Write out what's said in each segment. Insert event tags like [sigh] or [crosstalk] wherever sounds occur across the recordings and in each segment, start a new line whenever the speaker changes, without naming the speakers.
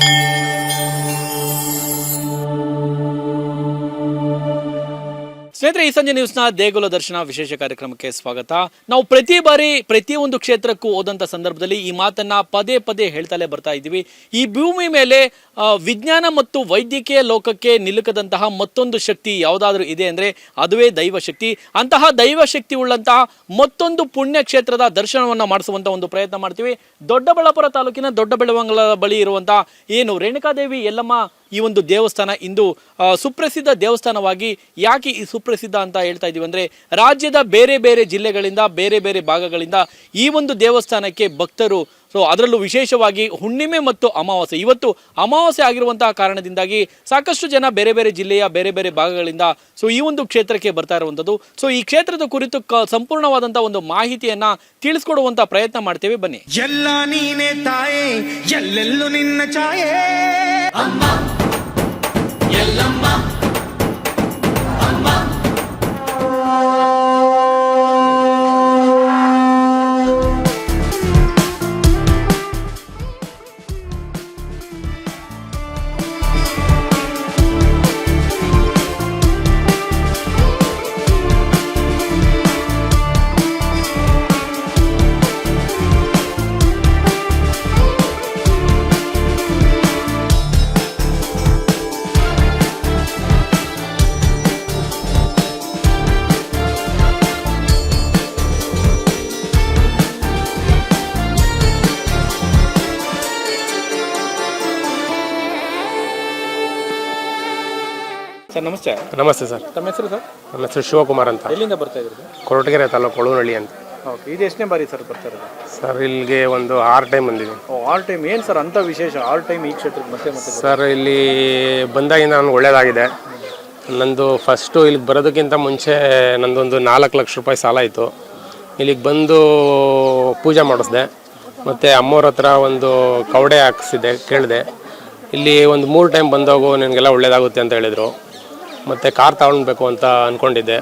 Thank you. ಸ್ನೇಹಿತರೆ, ಈ ಸಂಜೆ ನ್ಯೂಸ್ನ ದೇಗುಲ ದರ್ಶನ ವಿಶೇಷ ಕಾರ್ಯಕ್ರಮಕ್ಕೆ ಸ್ವಾಗತ. ನಾವು ಪ್ರತಿ ಬಾರಿ ಪ್ರತಿಯೊಂದು ಕ್ಷೇತ್ರಕ್ಕೂ ಹೋದಂಥ ಸಂದರ್ಭದಲ್ಲಿ ಈ ಮಾತನ್ನ ಪದೇ ಪದೇ ಹೇಳ್ತಲೇ ಬರ್ತಾ ಇದ್ದೀವಿ. ಈ ಭೂಮಿ ಮೇಲೆ ವಿಜ್ಞಾನ ಮತ್ತು ವೈದ್ಯಕೀಯ ಲೋಕಕ್ಕೆ ನಿಲುಕದಂತಹ ಮತ್ತೊಂದು ಶಕ್ತಿ ಯಾವುದಾದ್ರೂ ಇದೆ ಅಂದರೆ ಅದುವೇ ದೈವ ಶಕ್ತಿ ಅಂತಹ ದೈವ ಶಕ್ತಿ ಉಳ್ಳಂತಹ ಮತ್ತೊಂದು ಪುಣ್ಯ ಕ್ಷೇತ್ರದ ದರ್ಶನವನ್ನು ಮಾಡಿಸುವಂಥ ಒಂದು ಪ್ರಯತ್ನ ಮಾಡ್ತೀವಿ. ದೊಡ್ಡಬಳ್ಳಾಪುರ ತಾಲೂಕಿನ ದೊಡ್ಡ ಬೆಳವಂಗಲ ಬಳಿ ಇರುವಂತಹ ಏನು ರೇಣುಕಾದೇವಿ ಎಲ್ಲಮ್ಮ ಈ ಒಂದು ದೇವಸ್ಥಾನ ಇಂದು ಸುಪ್ರಸಿದ್ಧ ದೇವಸ್ಥಾನವಾಗಿ ಯಾಕೆ ಈ ಸುಪ್ರಸಿದ್ಧ ಅಂತ ಹೇಳ್ತಾ ಇದ್ದೀವಿ ಅಂದರೆ ರಾಜ್ಯದ ಬೇರೆ ಬೇರೆ ಜಿಲ್ಲೆಗಳಿಂದ, ಬೇರೆ ಬೇರೆ ಭಾಗಗಳಿಂದ ಈ ಒಂದು ದೇವಸ್ಥಾನಕ್ಕೆ ಭಕ್ತರು, ಸೊ ಅದರಲ್ಲೂ ವಿಶೇಷವಾಗಿ ಹುಣ್ಣಿಮೆ ಮತ್ತು ಅಮಾವಾಸ್ಯೆ. ಇವತ್ತು ಅಮಾವಾಸ್ಯೆ ಆಗಿರುವಂತಹ ಕಾರಣದಿಂದಾಗಿ ಸಾಕಷ್ಟು ಜನ ಬೇರೆ ಬೇರೆ ಜಿಲ್ಲೆಯ, ಬೇರೆ ಬೇರೆ ಭಾಗಗಳಿಂದ, ಸೊ ಈ ಒಂದು ಕ್ಷೇತ್ರಕ್ಕೆ ಬರ್ತಾ ಇರುವಂಥದ್ದು. ಸೊ ಈ ಕ್ಷೇತ್ರದ ಕುರಿತು ಕ ಸಂಪೂರ್ಣವಾದಂಥ ಒಂದು ಮಾಹಿತಿಯನ್ನ ತಿಳಿಸ್ಕೊಡುವಂತ ಪ್ರಯತ್ನ ಮಾಡ್ತೇವೆ. ಬನ್ನಿ.
ಎಲ್ಲ ನೀನೆ ತಾಯೇ, ಎಲ್ಲೆಲ್ಲೂ ನಿನ್ನ ಛಾಯೆ. எல்லம்மா.
ಸರ್ ನಮಸ್ತೆ.
ನಮಸ್ತೆ ಸರ್.
ತಮ್ಮ ಹೆಸರು ಸರ್?
ನಮ್ಮ ಹೆಸರು ಶಿವಕುಮಾರ್ ಅಂತ.
ಎಲ್ಲಿಂದ ಬರ್ತಾ ಇದ್ರಿ
ಕೊರಟಗೆರೆ ತಾಲೂಕು ಕೊಳವನಹಳ್ಳಿ ಅಂತ.
ಓಕೆ ಇದು ಎಷ್ಟನೇ ಬಾರಿ ಸರ್ ಬರ್ತಾ ಇರೋದು?
ಸರ್ ಇಲ್ಲಿಗೆ ಒಂದು ಆರು ಟೈಮ್ ಬಂದಿದ್ದೀನಿ
ಆಲ್ ಟೈಮ್ ಏನು ಸರ್ ಅಂತ ವಿಶೇಷ? ಆಲ್ ಟೈಮ್ ಈ ಕ್ಷೇತ್ರಕ್ಕೆ ಮತ್ತೆ ಮತ್ತೆ
ಸರ್ ಇಲ್ಲಿ ಬಂದಾಗಿಂದ ನನಗೆ ಒಳ್ಳೇದಾಗಿದೆ. ನಂದು ಫಸ್ಟು ಇಲ್ಲಿಗೆ ಬರೋದಕ್ಕಿಂತ ಮುಂಚೆ ನಂದೊಂದು ನಾಲ್ಕು ಲಕ್ಷ ರೂಪಾಯಿ ಸಾಲ ಇತ್ತು ಇಲ್ಲಿಗೆ ಬಂದು ಪೂಜೆ ಮಾಡಿಸ್ದೆ. ಮತ್ತು ಅಮ್ಮವ್ರ ಹತ್ರ ಒಂದು ಕವಡೆ ಹಾಕಿಸಿದೆ ಕೇಳಿದೆ. ಇಲ್ಲಿ ಒಂದು ಮೂರು ಟೈಮ್ ಬಂದಾಗೂ ನಿನಗೆಲ್ಲ ಒಳ್ಳೇದಾಗುತ್ತೆ ಅಂತ ಹೇಳಿದರು. ಮತ್ತು ಕಾರ್ ತಗೊಳ್ಬೇಕು ಅಂತ ಅಂದ್ಕೊಂಡಿದ್ದೆ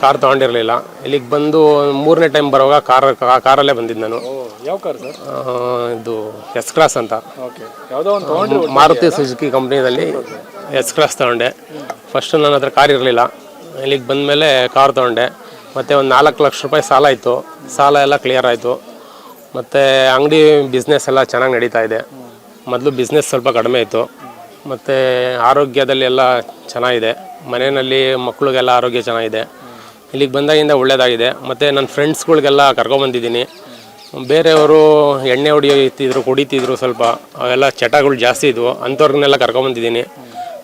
ಕಾರ್ ತಗೊಂಡಿರಲಿಲ್ಲ. ಇಲ್ಲಿಗೆ ಬಂದು ಮೂರನೇ ಟೈಮ್ ಬರುವಾಗ ಕಾರ್ ಕಾರಲ್ಲೇ ಬಂದಿದ್ದು ನಾನು.
ಯಾವ ಕಾರ್ ಸರ್?
ಇದು ಎಸ್ ಕ್ಲಾಸ್ ಅಂತ.
ಓಕೆ ಯಾವುದೋ ಒಂದು ತೊಗೊಂಡ್ರಿ
ಮಾರುತಿ ಸುಜುಕಿ ಕಂಪ್ನಿದಲ್ಲಿ ಎಸ್ ಕ್ಲಾಸ್ ತಗೊಂಡೆ. ಫಸ್ಟು ನನ್ನ ಹತ್ರ ಕಾರ್ ಇರಲಿಲ್ಲ. ಇಲ್ಲಿಗೆ ಬಂದಮೇಲೆ ಕಾರ್ ತಗೊಂಡೆ. ಮತ್ತು ಒಂದು ನಾಲ್ಕು ಲಕ್ಷ ರೂಪಾಯಿ ಸಾಲ ಇತ್ತು ಸಾಲ ಎಲ್ಲ ಕ್ಲಿಯರ್ ಆಯಿತು. ಮತ್ತು ಅಂಗಡಿ ಬಿಸ್ನೆಸ್ ಎಲ್ಲ ಚೆನ್ನಾಗಿ ನಡೀತಾ ಇದೆ. ಮೊದಲು ಬಿಸ್ನೆಸ್ ಸ್ವಲ್ಪ ಕಡಿಮೆ ಇತ್ತು. ಮತ್ತು ಆರೋಗ್ಯದಲ್ಲಿ ಎಲ್ಲ ಚೆನ್ನಾಗಿದೆ. ಮನೆಯಲ್ಲಿ ಮಕ್ಕಳಿಗೆಲ್ಲ ಆರೋಗ್ಯ ಚೆನ್ನಾಗಿದೆ. ಇಲ್ಲಿಗೆ ಬಂದಾಗಿಂದ ಒಳ್ಳೆಯದಾಗಿದೆ ಮತ್ತು ನನ್ನ ಫ್ರೆಂಡ್ಸ್ಗಳಿಗೆಲ್ಲ ಕರ್ಕೊಂಬಂದಿದ್ದೀನಿ. ಬೇರೆಯವರು ಎಣ್ಣೆ ಹೊಡಿತಿದ್ರು, ಕುಡಿತಿದ್ರು ಸ್ವಲ್ಪ. ಅವೆಲ್ಲ ಚಟಗಳು ಜಾಸ್ತಿ ಇದ್ವು. ಅಂಥವ್ರನ್ನೆಲ್ಲ ಕರ್ಕೊಂಬಂದಿದ್ದೀನಿ.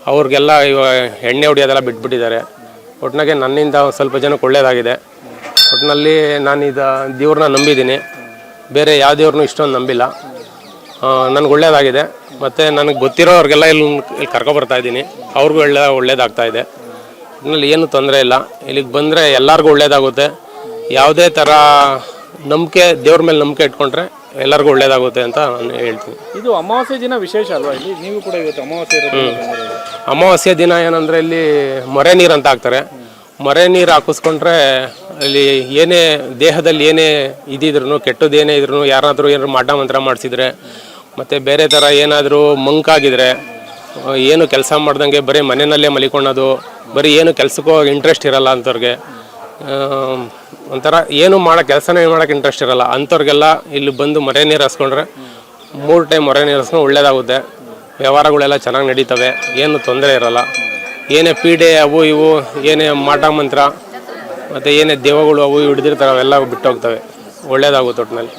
ಅವ್ರಿಗೆಲ್ಲ ಇವಾಗ ಎಣ್ಣೆ ಹೊಡಿಯೋದೆಲ್ಲ ಬಿಟ್ಬಿಟ್ಟಿದ್ದಾರೆ. ಒಟ್ಟಿನಾಗೆ ನನ್ನಿಂದ ಸ್ವಲ್ಪ ಜನಕ್ಕೆ ಒಳ್ಳೆಯದಾಗಿದೆ ಒಟ್ಟಿನಲ್ಲಿ ನಾನು ಇದು ದೇವ್ರನ್ನ ನಂಬಿದ್ದೀನಿ. ಬೇರೆ ಯಾವ ದೇವ್ರನ್ನೂ ಇಷ್ಟೊಂದು ನಂಬಿಲ್ಲ. ನನಗೆ ಒಳ್ಳೆಯದಾಗಿದೆ ಮತ್ತು ನನಗೆ ಗೊತ್ತಿರೋರಿಗೆಲ್ಲ ಇಲ್ಲಿ ಇಲ್ಲಿ ಕರ್ಕೊಬರ್ತಾ ಇದ್ದೀನಿ. ಅವ್ರಿಗೂ ಒಳ್ಳೆ ಒಳ್ಳೇದಾಗ್ತಾ ಇದೆ. ಇನ್ನಲ್ಲಿ ಏನು ತೊಂದರೆ ಇಲ್ಲ. ಇಲ್ಲಿಗೆ ಬಂದರೆ ಎಲ್ಲರಿಗೂ ಒಳ್ಳೇದಾಗುತ್ತೆ. ಯಾವುದೇ ಥರ ನಂಬಿಕೆ ದೇವ್ರ ಮೇಲೆ ನಂಬಿಕೆ ಇಟ್ಕೊಂಡ್ರೆ ಎಲ್ಲರಿಗೂ ಒಳ್ಳೇದಾಗುತ್ತೆ ಅಂತ ನಾನು ಹೇಳ್ತೀನಿ.
ಇದು ಅಮಾವಾಸ್ಯೆ ದಿನ ವಿಶೇಷ ಅಲ್ವಾ? ಇಲ್ಲಿ ನೀವು ಕೂಡ ಇವತ್ತು ಅಮಾವಾಸ್ಯೆ
ಅಮಾವಾಸ್ಯೆ ದಿನ ಏನಂದರೆ ಇಲ್ಲಿ ಮೊರೆ ನೀರು ಅಂತ ಹಾಕ್ತಾರೆ. ಮೊರೆ ನೀರು ಹಾಕಿಸ್ಕೊಂಡ್ರೆ ಅಲ್ಲಿ ಏನೇ ದೇಹದಲ್ಲಿ ಏನೇ ಇದಿದ್ರು ಕೆಟ್ಟದ್ದು ಏನೇ ಇದ್ರು ಯಾರಾದರೂ ಏನಾದ್ರು ಮಾಟ ಮಂತ್ರ ಮಾಡಿಸಿದ್ರೆ ಮತ್ತು ಬೇರೆ ಥರ ಏನಾದರೂ ಮಂಕಾಗಿದ್ರೆ ಏನು ಕೆಲಸ ಮಾಡ್ದಂಗೆ ಬರೀ ಮನೆಯಲ್ಲೇ ಮಲಿಕೊಳ್ಳೋದು, ಬರೀ ಏನು ಕೆಲಸಕ್ಕೂ ಇಂಟ್ರೆಸ್ಟ್ ಇರಲ್ಲ ಅಂಥವ್ರಿಗೆ ಒಂಥರ ಏನು ಮಾಡೋ ಕೆಲಸನೇ ಮಾಡೋಕೆ ಇಂಟ್ರೆಸ್ಟ್ ಇರಲ್ಲ. ಅಂಥವ್ರಿಗೆಲ್ಲ ಇಲ್ಲಿ ಬಂದು ಮೊರೆ ನೀರು ಹಸ್ಕೊಂಡ್ರೆ ಮೂರು ಟೈಮ್ ಮೊರೆ ನೀರು ಹಸ್ಕೊಂಡು ಒಳ್ಳೇದಾಗುತ್ತೆ. ವ್ಯವಹಾರಗಳೆಲ್ಲ ಚೆನ್ನಾಗಿ ನಡೀತವೆ, ಏನು ತೊಂದರೆ ಇರಲ್ಲ. ಏನೇ ಪೀಡೆ ಅವು ಇವು, ಏನೇ ಮಾಟ ಮಂತ್ರ, ಮತ್ತು ಏನೇ ದೇವಗಳು ಅವು ಹಿಡಿದಿರ್ತಾರೆ ಅವೆಲ್ಲ ಬಿಟ್ಟೋಗ್ತವೆ. ಒಳ್ಳೇದಾಗುತ್ತೆ ಒಟ್ಟಿನಲ್ಲಿ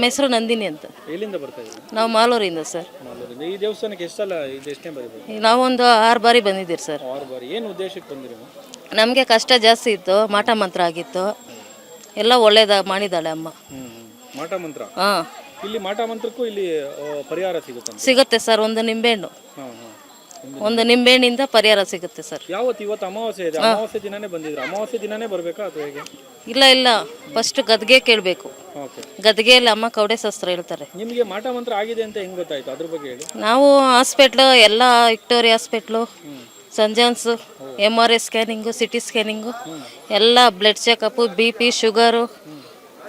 ನಮ್ಮ ಹೆಸರು ನಂದಿನಿ ಅಂತ.
ಎಲ್ಲಿಂದ ಬರ್ತಾ
ನಾವು ಮಾಲೂರಿಂದ ಸರ್.
ಈ ದೇವಸ್ಥಾನಕ್ಕೆ ಎಷ್ಟಲ್ಲ ಇದು? ಎಷ್ಟನೇ ಬಾರಿ ಬರ್ತೀವಿ
ನಾವೊಂದು ಆರು ಬಾರಿ ಬಂದಿದ್ದೀರಿ ಸರ್.
ಆರು ಬಾರಿ. ಏನು ಉದ್ದೇಶಕ್ಕೆ ಬಂದಿರಿ
ನಮಗೆ ಕಷ್ಟ ಜಾಸ್ತಿ ಇತ್ತು. ಮಾಟ ಮಂತ್ರ ಆಗಿತ್ತು. ಎಲ್ಲ ಒಳ್ಳೇದ ಮಾಡಿದ್ದಾಳೆ ಅಮ್ಮ.
ಮಾಟ ಮಂತ್ರ?
ಹಾಂ.
ಇಲ್ಲಿ ಮಾಟ ಮಂತ್ರಕ್ಕೂ ಇಲ್ಲಿ ಆ, ಪರಿಹಾರ ಸಿಗುತ್ತೆ?
ಸಿಗುತ್ತೆ ಸರ್. ಒಂದು ನಿಂಬೆಹಣ್ಣು.
ಹಾಂ ಹಾಂ.
ಒಂದು ನಿಂಬೆಹಣ್ಣಿಂದ ಪರಿಹಾರ ಸಿಗುತ್ತೆ ಸರ್.
ಯಾವತ್ತು ಇವತ್ತು ಅಮಾವಾಸ್ಯೆ ಇದೆ? ಅಮಾವಾಸ್ಯೆ ದಿನನೇ ಬಂದಿದ್ರು ಅಮಾವಾಸ್ಯೆ ದಿನನೇ ಬರಬೇಕಾ ಅಥವಾ ಹೇಗೆ?
ಇಲ್ಲ ಇಲ್ಲ. ಫಸ್ಟ್ ಗದ್ಗೆ ಕೇಳಬೇಕು.
ಓಕೆ
ಗದ್ಗೆಯಲ್ಲಿ ಅಮ್ಮ ಕೌಡೆ ಶಾಸ್ತ್ರ ಹೇಳ್ತಾರೆ.
ನಿಮಗೆ ಮಾಟ ಮಂತ್ರ ಆಗಿದೆ ಅಂತ ಹೆಂಗ್ ಗೊತ್ತಾಯ್ತು? ಅದ್ರ ಬಗ್ಗೆ ಹೇಳಿ.
ನಾವು ಹಾಸ್ಪಿಟ್ಲು ಎಲ್ಲ Victoria hospital St John's M R I scanning C T scanning ಎಲ್ಲ blood checkup B P sugar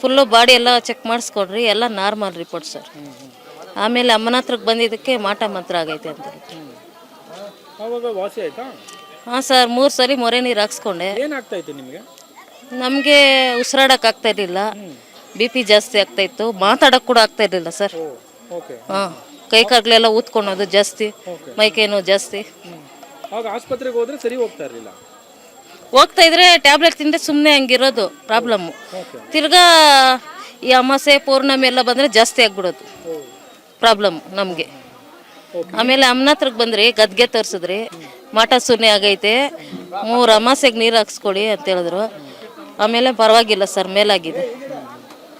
full body ಎಲ್ಲ ಚೆಕ್ ಮಾಡಿಸ್ಕೊಡ್ರಿ ಎಲ್ಲ ನಾರ್ಮಲ್ ರಿಪೋರ್ಟ್ ಸರ್ ಆಮೇಲೆ ಅಮ್ಮನ ಹತ್ರಕ್ಕೆ ಬಂದಿದ್ದಕ್ಕೆ ಮಾಟ ಮಂತ್ರ ಆಗೈತೆ ಅಂತ
ಅವಾಗ ವಾಸಿ ಆಯ್ತಾ?
ಹಾಂ ಸರ್ ಮೂರು ಸರಿ ಮೊರೆ ನೀರು ಹಾಕ್ಸ್ಕೊಂಡೆ.
ಏನಾಗ್ತಾ ಇತ್ತು ನಿಮಗೆ?
ನಮಗೆ ಉಸಿರಾಡಕ್ಕೆ ಆಗ್ತಾ ಇರಲಿಲ್ಲ. ಬಿ ಪಿ ಜಾಸ್ತಿ ಆಗ್ತಾ ಇತ್ತು. ಮಾತಾಡಕ್ಕೆ ಕೂಡ ಆಗ್ತಾ ಇರಲಿಲ್ಲ ಸರ್.
ಓಕೆ.
ಹಾಂ ಕೈ ಕಾಗ್ಲೆಲ್ಲ ಊದ್ಕೊಳೋದು ಜಾಸ್ತಿ. ಮೈಕೈ ನೋವು ಜಾಸ್ತಿ.
ಆಗ ಆಸ್ಪತ್ರೆಗೆ ಹೋದ್ರೆ ಸರಿ ಹೋಗ್ತಾ ಇರಲಿಲ್ಲ.
ಹೋಗ್ತಾ ಇದ್ರೆ ಟ್ಯಾಬ್ಲೆಟ್ ತಿಂದರೆ ಸುಮ್ಮನೆ ಹಂಗಿರೋದು ಪ್ರಾಬ್ಲಮ್ಮು ತಿರ್ಗಾ ಈ ಅಮಾಸೆ ಪೌರ್ಣಮಿ ಎಲ್ಲ ಬಂದರೆ ಜಾಸ್ತಿ ಆಗ್ಬಿಡೋದು ಪ್ರಾಬ್ಲಮ್ ನಮಗೆ. ಆಮೇಲೆ ಅಮ್ಮನ ಹತ್ರಕ್ಕೆ ಬಂದ್ರಿ ಗದ್ಗೆ ತೋರಿಸಿದ್ರಿ. ಮಾಟ ಸುನ್ನೆ ಆಗೈತೆ. ಮೂರು ಅಮಾಸೆಗೆ ನೀರು ಹಾಕ್ಸ್ಕೊಳ್ಳಿ ಅಂತ ಹೇಳಿದ್ರು. ಆಮೇಲೆ ಪರವಾಗಿಲ್ಲ ಸರ್ ಮೇಲಾಗಿದೆ.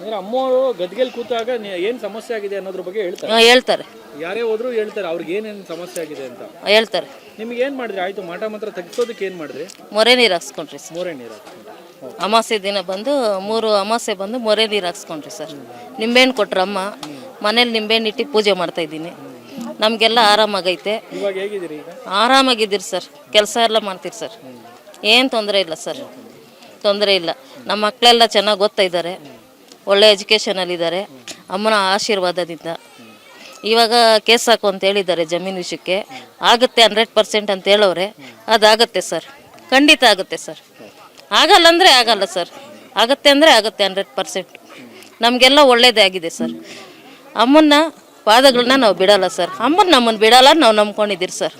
ಅಂದ್ರೆ ಅಮ್ಮವರು ಗದ್ಗೆಲ್ ಕೂತಾಗ ನೀ- ಏನ್ ಸಮಸ್ಯೆ ಆಗಿದೆ ಅನ್ನೋದ್ರ ಬಗ್ಗೆ ಹೇಳ್ತಾರೆ?
ಹೇಳ್ತಾರೆ.
ಯಾರೇ ಹೋದ್ರು ಹೇಳ್ತಾರೆ ಅವ್ರಿಗೆ ಏನೇನ್ ಸಮಸ್ಯೆ ಆಗಿದೆ ಅಂತ.
ಹೇಳ್ತಾರೆ.
ನಿಮ್ಗೆ ಏನ್ ಮಾಡಿದ್ರಿ? ಆಯ್ತು ಮಠ ಮಂತ್ರ ತೆಗಿಸೋದಕ್ಕೆ ಏನ್ ಮಾಡಿದ್ರಿ?
ಮೊರೆ ನೀರು ಹಾಕ್ಸ್ಕೊಂಡ್ರಿ ಸರ್.
ಮೂರೇ ನೀರು.
ಅಮಾಸೆ ದಿನ ಬಂದು ಮೂರು ಅಮಾಸೆ ಬಂದು ಮೊರೆ ನೀರು ಹಾಕ್ಸ್ಕೊಂಡ್ರಿ ಸರ್. ನಿಂಬೆಹಣ್ಣು ಕೊಟ್ರು ಅಮ್ಮ ಮನೇಲಿ ನಿಂಬೆಹಣ್ಣು ಇಟ್ಟು ಪೂಜೆ ಮಾಡ್ತಾ ಇದ್ದೀನಿ. ನಮಗೆಲ್ಲ ಆರಾಮಾಗೈತೆ.
ಇವಾಗ ಹೇಗಿದ್ದೀರಿ ಈಗ?
ಆರಾಮಾಗಿದ್ದೀರಿ ಸರ್. ಕೆಲಸ ಎಲ್ಲ ಮಾಡ್ತೀರಿ ಸರ್. ಏನು ತೊಂದರೆ ಇಲ್ಲ ಸರ್. ತೊಂದರೆ ಇಲ್ಲ. ನಮ್ಮ ಮಕ್ಕಳೆಲ್ಲ ಚೆನ್ನಾಗಿ ಓದ್ತಾ ಇದ್ದಾರೆ. ಒಳ್ಳೆ ಎಜುಕೇಷನಲ್ಲಿದ್ದಾರೆ ಅಮ್ಮನ ಆಶೀರ್ವಾದದಿಂದ. ಇವಾಗ ಕೇಸ್ ಹಾಕು ಅಂತ ಹೇಳಿದ್ದಾರೆ ಜಮೀನು ವಿಷಯಕ್ಕೆ. ಆಗುತ್ತೆ ಹಂಡ್ರೆಡ್ ಪರ್ಸೆಂಟ್ ಅಂತ ಹೇಳೋರೆ ಅದಾಗುತ್ತೆ ಸರ್. ಖಂಡಿತ ಆಗುತ್ತೆ ಸರ್. ಆಗಲ್ಲ ಅಂದರೆ ಆಗಲ್ಲ ಸರ್. ಆಗುತ್ತೆ ಅಂದರೆ ಆಗುತ್ತೆ ಹಂಡ್ರೆಡ್ ಪರ್ಸೆಂಟ್ ನಮಗೆಲ್ಲ ಒಳ್ಳೇದೇ ಆಗಿದೆ ಸರ್. ಅಮ್ಮನ್ನ ಪಾದಗಳನ್ನ ನಾವು ಬಿಡಲ್ಲ ಸರ್. ಅಮ್ಮನ ನಮ್ಮನ್ನು ಬಿಡಲ್ಲ ನಾವು ನಂಬ್ಕೊಂಡಿದ್ದೀರಿ ಸರ್.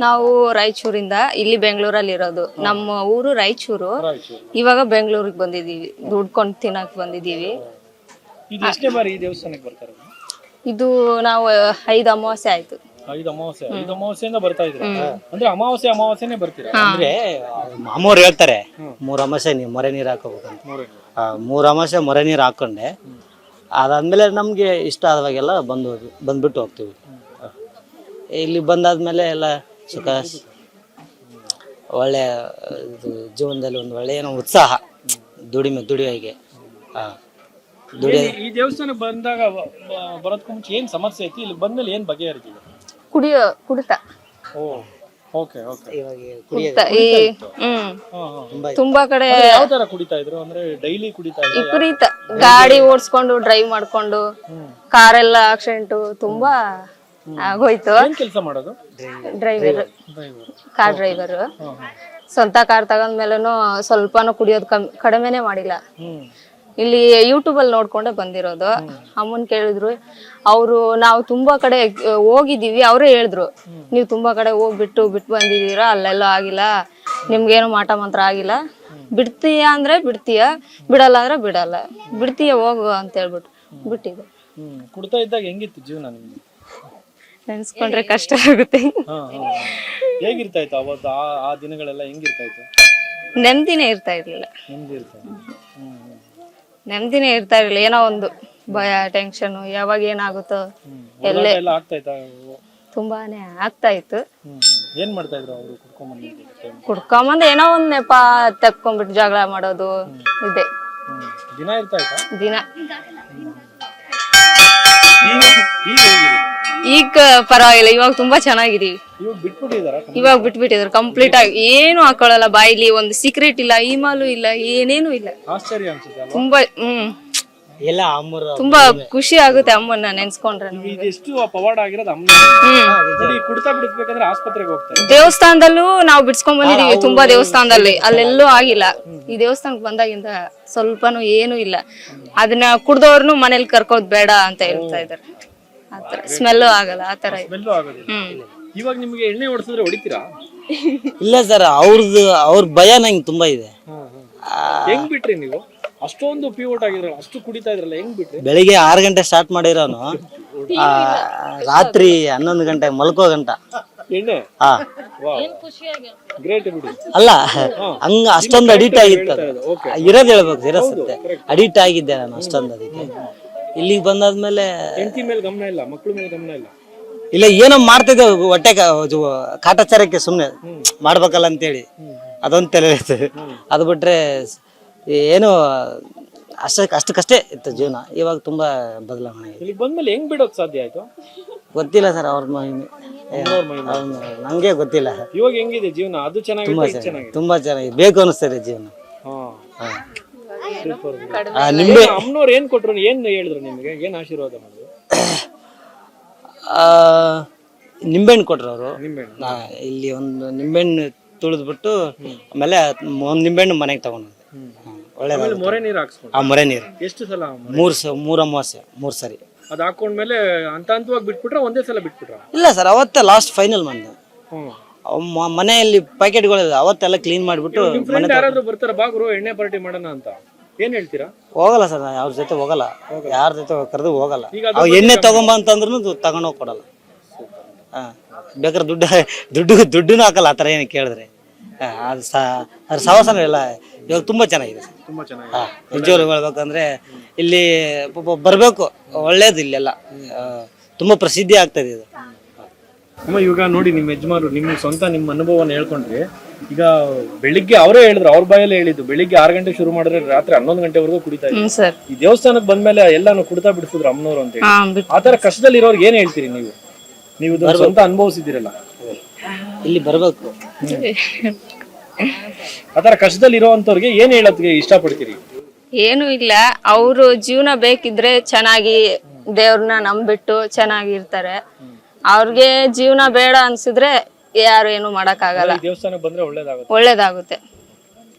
ನಾವು ರಾಯಚೂರಿಂದ ಇಲ್ಲಿ ಬೆಂಗಳೂರಲ್ಲಿ ಇರೋದು. ನಮ್ಮ ಊರು ರಾಯಚೂರು. ಇವಾಗ ಬೆಂಗಳೂರಿಗೆ ಬಂದಿದೀವಿ ದುಡ್ಕೊಂಡು ತಿನ್ನಕ್ ಬಂದಿದೀವಿ
ಇದು ಎಷ್ಟನೇ ಬಾರಿ ಈ ದೇವಸ್ಥಾನಕ್ಕೆ ಬರ್ತಾರೆ
ಇದು ನಾವು ಐದು ಅಮಾವಾಸ್ಯೆ ಆಯ್ತು.
ಐದು ಅಮಾವಾಸ್ಯೆ. ಐದು ಅಮಾವಾಸ್ಯೆಯಿಂದ ಬರ್ತಾ ಇದ್ರು ಅಂದ್ರೆ ಅಮಾವಾಸ್ಯೆ ಅಮಾವಾಸ್ಯೆನೆ ಬರ್ತೀರಾ?
ಅಂದ್ರೆ ಮಾಮೂರು ಹೇಳ್ತಾರೆ ಮೂರ್ ಅಮಾಸೆ ನೀವು ಮೊರೆ ನೀರು ಹಾಕೋಬೇಕಂತ. ಆ, ಮೂರ್ ಅಮಾಸೆ ಮೊರೆ ನೀರು ಹಾಕೊಂಡೆ. ಅದಾದ್ಮೇಲೆ ನಮ್ಗೆ ಇಷ್ಟ ಆದವಾಗೆಲ್ಲ ಬಂದು ಬಂದ್ಬಿಟ್ಟು ಹೋಗ್ತೀವಿ. ಇಲ್ಲಿ ಬಂದಾದ್ಮೇಲೆ ಎಲ್ಲ ಸುಖ ಒಳ್ಳೆಯ ಇದು ಜೀವನದಲ್ಲಿ ಒಂದು ಒಳ್ಳೆಯ ಏನೋ ಉತ್ಸಾಹ ದುಡಿಮೆ ದುಡಿಯೋಗೆ ದುಡಿಯೋ
ಈ ದೇವಸ್ಥಾನಕ್ಕೆ ಬಂದಾಗ ಬರೋದಕ್ಕೂ ಮುಂಚೆ ಏನ್ ಸಮಸ್ಯೆ ಐತಿ? ಇಲ್ಲಿ ಬಂದ್ಮೇಲೆ ಏನ್ ಬಗೆಹರಿತಿದೆ
ಕುಡಿಯೋ ಕುಡಿತ.
ಓ ಓಕೆ ಓಕೆ.
ಇವಾಗ ಕುಡಿಯೋದು
ಕುಡಿತ ಈ ಹ್ಮ್.
ತುಂಬಾ
ತುಂಬಾ ಕಡೆ
ಯಾವ ತರ ಕುಡಿತಾ ಇದ್ರು? ಅಂದ್ರೆ ಡೈಲಿ ಕುಡಿತಾ ಇದ್ರು?
ವಿಪರೀತ. ಗಾಡಿ ಓಡಿಸ್ಕೊಂಡು ಡ್ರೈವ್ ಮಾಡ್ಕೊಂಡು ಕಾರೆಲ್ಲ ಆಕ್ಸಿಡೆಂಟ್ ತುಂಬಾ ಆಗೋಯ್ತು.
ಏನ್ ಕೆಲಸ ಮಾಡೋದು?
ಡ್ರೈವರ್ ಕಾರ್ ಡ್ರೈವರ್ ಸ್ವಂತ ಕಾರ್ ತಗೊಂಡ್ಮೇಲೂ ಸ್ವಲ್ಪನೂ ಕುಡಿಯೋದು ಕಮ್ ಕಡಿಮೆನೆ ಮಾಡಿಲ್ಲ. ಇಲ್ಲಿ ಯೂಟ್ಯೂಬ್ ಅಲ್ಲಿ ನೋಡ್ಕೊಂಡೆ ಬಂದಿರೋದು. ಅಮ್ಮನ್ ಕೇಳಿದ್ರು ಅವರು ನಾವು ತುಂಬಾ ಕಡೆ ಹೋಗಿದೀವಿ ಅವರೇ ಹೇಳಿದ್ರು ನೀವು ತುಂಬಾ ಕಡೆ ಹೋಗ್ಬಿಟ್ಟು ಬಿಟ್ಟು ಬಂದಿದೀರ ಅಲ್ಲೆಲ್ಲ ಆಗಿಲ್ಲ. ನಿಮ್ಗೇನು ಮಾಟ ಮಂತ್ರ ಆಗಿಲ್ಲ. ಬಿಡ್ತೀಯ ಅಂದ್ರೆ ಬಿಡ್ತೀಯ? ಬಿಡಲ್ಲ ಅಂದ್ರೆ ಬಿಡಲ್ಲ. ಬಿಡ್ತೀಯ ಹೋಗು ಅಂತ ಹೇಳ್ಬಿಟ್ಟು ಬಿಟ್ಟಿದ್ದೆ
ಕುಡ್ತಾ ಇದ್ದಾಗ ಹೆಂಗಿತ್ತು ಜೀವನ ನಿಮ್ದು?
ನೆನ್ಸ್ಕೊಂಡ್ರೆ ಕಷ್ಟ ಆಗುತ್ತೆ.
ಹಾ ಹಾ. ಹೇಗಿರ್ತಾ ಇತ್ತು ಅವತ್ತು ಆ ಆ ದಿನಗಳೆಲ್ಲ ಹೆಂಗಿರ್ತಾ ಇತ್ತು
ನೆಮ್ಮದಿನೇ ಇರ್ತಾ ಇರ್ಲಿಲ್ಲ.
ನಿಮ್ದು ಇರ್ತಾ ಇತ್ತು. ಹ್ಮ್ ಹ್ಮ್.
ನೆಮ್ಮದಿನೇ ಇರ್ತಾ ಇರ್ಲಿಲ್ಲ. ಏನೋ ಒಂದು ಭಯ ಟೆನ್ಷನ್ ಯಾವಾಗ ಏನಾಗುತ್ತೋ ಎಲ್ಲೇ
ಎಲ್ಲ ಆಗ್ತಾ ಇತ್ತಾ
ತುಂಬಾನೇ ಆಗ್ತಾ ಇತ್ತು.
ಹ್ಮ್. ಏನ್ ಮಾಡ್ತಾ ಇದ್ರು ಅವರು ಕುಡ್ಕೊಂಬಂದು
ಕುಡ್ಕೊಂಬಂದ್ ಏನೋ ಒಂದ್ ನೆಪ ತಕ್ಕೊಂಡ್ಬಿಟ್ಟು ಜಗಳ ಮಾಡೋದು ಇದೆ.
ದಿನ ಇರ್ತಾ ಇತ್ತಾ?
ದಿನ.
ಈಗ ಈಗ ಹೇಗಿದೆ?
ಈಗ ಪರವಾಗಿಲ್ಲ ಇವಾಗ ತುಂಬಾ ಚೆನ್ನಾಗಿದೀವಿ
ಇವಾಗ ಬಿಟ್ಬಿಟ್ಟಿದಾರ
ಇವಾಗ ಬಿಟ್ಬಿಟ್ಟಿದ್ರು ಕಂಪ್ಲೀಟ್ ಆಗಿ. ಏನು ಹಾಕೊಳ್ಳಲ್ಲ ಬಾಯಿಲಿ ಒಂದು ಸೀಕ್ರೆಟ್ ಇಲ್ಲ ಹಿಮಾಲು ಇಲ್ಲ ಏನೇನು ಇಲ್ಲ.
ಆಶ್ಚರ್ಯ ಅನ್ಸುತ್ತೆ ಅಲ್ವಾ?
ತುಂಬಾ ಹ್ಮ್.
ಎಲ್ಲ ಅಮ್ಮರ
ತುಂಬಾ ಖುಷಿ ಆಗುತ್ತೆ ಅಮ್ಮನ್ನ ನೆನ್ಸ್ಕೊಂಡ್ರೆ. ನಮ್ಗೆ.
ಇದೆಷ್ಟು ಪವಾಡ ಆಗಿರೋದು ಅಮ್ಮ
ಹ್ಮ್.
ನೋಡಿ ಕುಡ್ತಾ ಬಿಡಿಸ್ಬೇಕಂದ್ರೆ ಆಸ್ಪತ್ರೆಗೆ ಹೋಗ್ತಾರೆ.
ದೇವಸ್ಥಾನದಲ್ಲೂ ನಾವು ಬಿಡ್ಸ್ಕೊಂಡ್ ಬಂದಿದೀವಿ ತುಂಬಾ ದೇವಸ್ಥಾನದಲ್ಲಿ. ಅಲ್ಲೆಲ್ಲೂ ಆಗಿಲ್ಲ. ಈ ದೇವಸ್ಥಾನಕ್ಕೆ ಬಂದಾಗಿಂದ ಸ್ವಲ್ಪನೂ ಏನು ಇಲ್ಲ. ಅದನ್ನ ಕುಡ್ದವ್ರನ್ನು ಮನೇಲಿ ಕರ್ಕೋದ್ ಬೇಡ ಅಂತ ಹೇಳ್ತಾ ಇದಾರೆ ಆತರ ಸ್ಮೆಲ್ಲು ಆಗಲ್ಲ ಆತರ ಇದೆ.
ಸ್ಮೆಲ್ಲು ಆಗೋದಿಲ್ಲ. ಇವಾಗ ನಿಮಗೆ ಎಣ್ಣೆ ಹೊಡ್ಸಿದ್ರೆ ಹೊಡಿತೀರಾ?
ಇಲ್ಲ ಸರ್ ಅವ್ರದ್ದು ಅವ್ರ ಭಯ ನಂಗೆ ತುಂಬಾ ಇದೆ.
ಹೆಂಗ್ ಬಿಟ್ರಿ ನೀವು? ಅಷ್ಟೊಂದು ಪಿವೋಟ್ ಆಗಿದ್ರಲ್ಲ ಅಷ್ಟು ಕುಡಿತಾ ಇದ್ರಲ್ಲ ಹೆಂಗ್ ಬಿಟ್ರಿ?
ಬೆಳಿಗ್ಗೆ ಆರು ಗಂಟೆ ಸ್ಟಾರ್ಟ್ ಮಾಡಿರೋನು [laughs] ಆ, ರಾತ್ರಿ ಹನ್ನೊಂದು ಗಂಟೆ ಮಲ್ಕೋ ಗಂಟ.
ಎಣ್ಣೆ?
ಹಾ.
ಗ್ರೇಟ್ ಬಿಡಿ.
ಅಲ್ಲ ಹಂಗ ಅಷ್ಟೊಂದು ಅಡಿಟ್ ಆಗಿತ್ತು ಅದು. ಇರೋದ್. ಹೇಳ್ಬೇಕು ಇರೋ ಸತ್ಯ. ಅಡಿಕ್ಟ್ ಆಗಿದ್ದೆ ನಾನು ಅಷ್ಟೊಂದು ಅದಕ್ಕೆ. ಇಲ್ಲಿಗೆ ಬಂದಾದ್ಮೇಲೆ
ಹೆಂಡತಿ ಮೇಲೆ ಗಮನ ಇಲ್ಲ ಮಕ್ಳ ಮೇಲೆ ಗಮನ ಇಲ್ಲ.
ಇಲ್ಲ ಏನೋ ಮಾಡ್ತಿದ್ದೆ ಹೊಟ್ಟೆ ಕಾ- ಇದು ಕಾಟಾಚಾರಕ್ಕೆ ಸುಮ್ಮನೆ ಮಾಡ್ಬೇಕಲ್ಲ ಅಂತೇಳಿ. ಅದೊಂದು ತಲೆ ಇತ್ತು. ಅದು ಬಿಟ್ರೆ ಏನು ಅಷ್ಟಕ್ಕೆ ಅಷ್ಟಕ್ಕಷ್ಟೇ ಇತ್ತು ಜೀವನ. ಇವಾಗ ತುಂಬಾ ಬದಲಾವಣೆ ಆಗಿದೆ.
ಇಲ್ಲಿ ಬಂದ್ಮೇಲೆ ಹೆಂಗ್ ಬಿಡೋಕ್ ಸಾಧ್ಯ ಆಯ್ತು?
ಗೊತ್ತಿಲ್ಲ ಸರ್ ಅವ್ರ ಮಹಿಮೆ ನಂಗೆ ಗೊತ್ತಿಲ್ಲ.
ಇವಾಗ ಹೆಂಗಿದೆ ಜೀವನ? ಅದು ಚೆನ್ನಾಗಿದೆ
ತುಂಬಾ
ಇದು
ಚೆನ್ನಾಗಿ ತುಂಬಾ ಚೆನ್ನಾಗಿ ಬೇಕು ಅನಿಸ್ತದೆ ಜೀವನ.
ಹಾ.
ನಿಂಬೆ
ಅಮ್ಮನವ್ರು ಏನ್ ಕೊಟ್ರು ಏನ್ ಹೇಳಿದ್ರು ನಿಮ್ಗೆ? ಏನ್ ಆಶೀರ್ವಾದ ಮಾಡಿದ್ರು?
ಆ, ನಿಂಬೆಹಣ್ಣು ಕೊಟ್ರು ಅವರು.
ನಿಂಬೆಹಣ್ಣು.
ಇಲ್ಲಿ ಒಂದು ನಿಂಬೆಹಣ್ಣು ತುಳಿದ್ಬಿಟ್ಟು ಆಮೇಲೆ ಒಂದು ನಿಂಬೆಹಣ್ಣು ಮನೆಗೆ ತಗೊಂಡು ಒಳ್ಳೆ
ಮೊರೆ ನೀರ್ ಹಾಕ್ಸ್ಕೊಂಡು
ಆ ಮೊರೆ ನೀರು.
ಎಷ್ಟು ಸಲ ಮೂರ್?
ಮೂರು ಸ ಮೂರು ಅಮಾವಾಸ್ಯೆ ಮೂರು ಸರಿ.
ಅದ್ ಹಾಕೊಂಡ್ಮೇಲೆ ಅಂತ ಹಂತವಾಗಿ ಬಿಟ್ಬಿಟ್ರೆ ಒಂದೇ ಸಲ ಬಿಟ್ಬಿಟ್ರ?
ಇಲ್ಲ ಸರ್ ಅವತ್ತೇ ಲಾಸ್ಟ್ ಫೈನಲ್ ಮ- ಮನೆಯಲ್ಲಿ ಪ್ಯಾಕೆಟ್ಗಳಿದೆ ಅವತ್ತೆಲ್ಲ ಕ್ಲೀನ್ ಮಾಡಿಬಿಟ್ಟು
ಯಾರಾದ್ರೂ ಬರ್ತಾರ ಬಾಗ್ರು ಎಣ್ಣೆ ಪಾರ್ಟಿ ಮಾಡೋಣ ಅಂತ. ಏನ್ ಹೇಳ್ತೀರಾ?
ಹೋಗಲ್ಲ ಸರ್ ನಾನು ಅವ್ರ ಜೊತೆ ಹೋಗಲ್ಲ. ಯಾರ ಜೊತೆ ಕರೆದು ಹೋಗಲ್ಲ.
ಈಗ
ಎಣ್ಣೆ ತಗೊಂಬ ಅಂತಂದ್ರೂ ತಗೊಂಡೋಗಿ ಕೊಡಲ್ಲ. ಹಾ. ಬೇಕಾದ್ರೆ ದುಡ್ಡು ದುಡ್ಡು ದುಡ್ಡುನೂ ಹಾಕಲ್ಲ ಆ ಥರ ಏನು ಕೇಳಿದ್ರೆ. ಹಾ, ಅದು ಸಾ ಅದ್ರ ಸವಾಸನ ಎಲ್ಲ ಇವಾಗ ತುಂಬಾ ಚೆನ್ನಾಗಿದೆ ಸರ್.
ತುಂಬಾ ಚೆನ್ನಾಗಿದೆ.
ಹಾ ನಿಜವಾಗ್ಲೂ ಹೇಳ್ಬೇಕಂದ್ರೆ ಇಲ್ಲಿ ಬರಬೇಕು ಬರ್ಬೇಕು. ಒಳ್ಳೇದು ಇಲ್ಲೆಲ್ಲ. ಆ, ತುಂಬಾ ಪ್ರಸಿದ್ಧಿ ಆಗ್ತದೆ ಇದು.
ಅಮ್ಮ ಇವಾಗ ನೋಡಿ ನಿಮ್ಮ ಯಜಮಾನರು ನಿಮ್ಮ ಸ್ವಂತ ನಿಮ್ಮ ಅನುಭವನ ಹೇಳ್ಕೊಂಡ್ರಿ ಈಗ ಬೆಳಿಗ್ಗೆ ಅವರೇ ಹೇಳಿದ್ರು ಅವ್ರ ಬಾಯಲ್ಲೇ ಹೇಳಿದ್ದು ಬೆಳಿಗ್ಗೆ ಆರು ಗಂಟೆ ಶುರು ಮಾಡಿದ್ರೆ ರಾತ್ರಿ ಹನ್ನೊಂದು ಗಂಟೆವರೆಗೂ ಕುಡಿತಾ ಇದ್ರು.
ಹ್ಮ್ ಸರ್.
ಈ ದೇವಸ್ಥಾನಕ್ಕೆ ಬಂದ್ಮೇಲೆ ಎಲ್ಲಾನು ಕುಡಿತಾ ಬಿಡಿಸಿದ್ರು ಅಮ್ಮನವ್ರು ಅಂತ ಹೇಳಿ.
ಹಾ
ಆ ಕಷ್ಟದಲ್ಲಿ ಇರೋರ್ಗೆ ಏನ್ ಹೇಳ್ತೀರಿ ನೀವು? ನೀವು ಇದನ್ನ ಸ್ವಂತ ಅನುಭವಿಸಿದಿರಲ್ಲ
ಇಲ್ಲಿ ಬರ್ಬೇಕು.
ಆ ತರ ಕಷ್ಟದಲ್ಲಿ ಇರೋವಂಥವ್ರಿಗೆ ಏನ್ ಹೇಳೋದಕ್ಕೆ ಇಷ್ಟಪಡ್ತೀರಿ?
ಏನು ಇಲ್ಲ. ಅವರು ಜೀವನ ಬೇಕಿದ್ರೆ ಚೆನ್ನಾಗಿ ದೇವ್ರನ್ನ ನಂಬಿಟ್ಟು ಚೆನ್ನಾಗಿರ್ತಾರೆ. ಅವ್ರಿಗೆ ಜೀವನ ಬೇಡ ಅನ್ಸಿದ್ರೆ ಯಾರು ಏನು
ಬಂದ್ರೆ ಒಳ್ಳೇದಾಗುತ್ತೆ.
ಒಳ್ಳೇದಾಗುತ್ತೆ.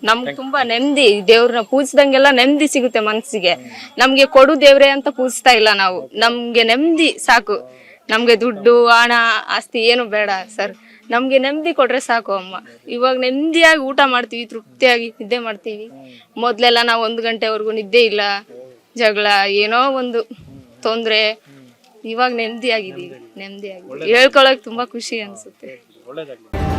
ನಮ್ಗೆ ತುಂಬಾ ನೆಮ್ಮದಿ ದೇವ್ರನ್ನ ಪೂಜಿಸಿದಂಗೆಲ್ಲ ನೆಮ್ಮದಿ ಸಿಗುತ್ತೆ ಮನ್ಸಿಗೆ. ನಮ್ಗೆ ಕೊಡು ದೇವ್ರೆ ಅಂತ ಪೂಜಿಸ್ತಾ ಇಲ್ಲ ನಾವು. ನಮ್ಗೆ ನೆಮ್ಮದಿ ಸಾಕು. ನಮ್ಗೆ ದುಡ್ಡು ಹಣ ಆಸ್ತಿ ಏನು ಬೇಡ ಸರ್. ನಮ್ಗೆ ನೆಮ್ಮದಿ ಕೊಟ್ರೆ ಸಾಕು ಅಮ್ಮ. ಇವಾಗ ನೆಮ್ಮದಿಯಾಗಿ ಊಟ ಮಾಡ್ತೀವಿ ತೃಪ್ತಿಯಾಗಿ ನಿದ್ದೆ ಮಾಡ್ತೀವಿ. ಮೊದ್ಲೆಲ್ಲ ನಾವು ಒಂದು ಗಂಟೆವರೆಗೂ ನಿದ್ದೆ ಇಲ್ಲ ಜಗಳ ಏನೋ ಒಂದು ತೊಂದ್ರೆ. ಇವಾಗ ನೆಮ್ಮದಿ ನೆಮ್ಮದಿಯಾಗಿ. ಹೇಳ್ಕೊಳಕ್ ತುಂಬಾ ಖುಷಿ ಅನ್ಸುತ್ತೆ.
ಒಳ್ಳೇದಾಗ್ಲಿ.